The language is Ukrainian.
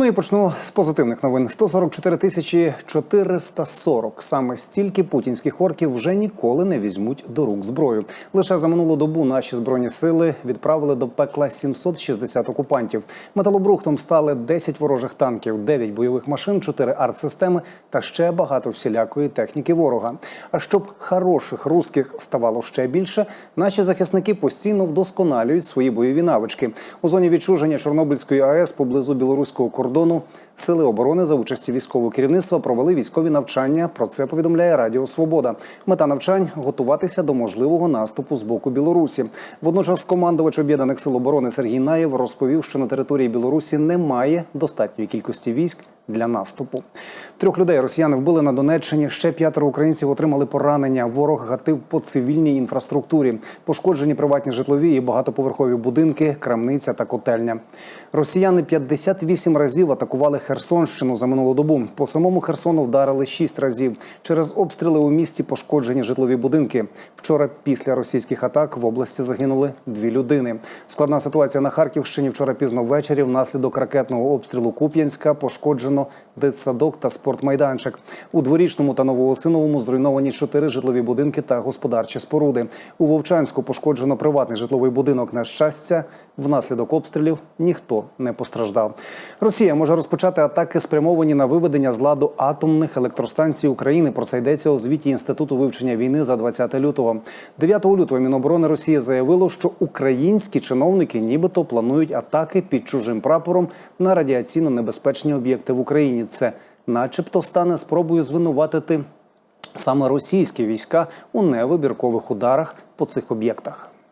Ну і почну з позитивних новин. 144 тисячі 440. Саме стільки путінських орків вже ніколи не візьмуть до рук зброю. Лише за минулу добу наші збройні сили відправили до пекла 760 окупантів. Металобрухтом стали 10 ворожих танків, 9 бойових машин, 4 артсистеми та ще багато всілякої техніки ворога. А щоб хороших русських ставало ще більше, наші захисники постійно вдосконалюють свої бойові навички. У зоні відчуження Чорнобильської АЕС поблизу білоруського кордону сили оборони за участі військового керівництва провели військові навчання. Про це повідомляє Радіо Свобода. Мета навчань готуватися до можливого наступу з боку Білорусі. Водночас командувач об'єднаних сил оборони Сергій Наєв розповів, що на території Білорусі немає достатньої кількості військ для наступу. Трьох людей росіяни вбили на Донеччині. Ще п'ятеро українців отримали поранення. Ворог гатив по цивільній інфраструктурі. Пошкоджені приватні житлові і багатоповерхові будинки, крамниця та котельня. Росіяни 58 разів атакували Херсонщину за минулу добу. По самому Херсону вдарили 6 разів. Через обстріли у місті пошкоджені житлові будинки. Вчора після російських атак в області загинули дві людини. Складна ситуація на Харківщині. Вчора пізно ввечері внаслідок ракетного обстрілу Куп'янська пошкоджено дитсадок та спортмайданчик. У дворічному та новоосиновому зруйновані чотири житлові будинки та господарчі споруди. У Вовчанську пошкоджено приватний житловий будинок. На щастя, внаслідок обстрілів ніхто не постраждав. Росія може розпочати атаки, спрямовані на виведення з ладу атомних електростанцій України. Про це йдеться у звіті інституту вивчення війни за 20 лютого. 9 лютого Міноборони Росії заявило, що українські чиновники нібито планують атаки під чужим прапором на радіаційно небезпечні об'єкти в Україні. Це, начебто, стане спробою звинуватити саме російські війська у невибіркових ударах по цих об'єктах.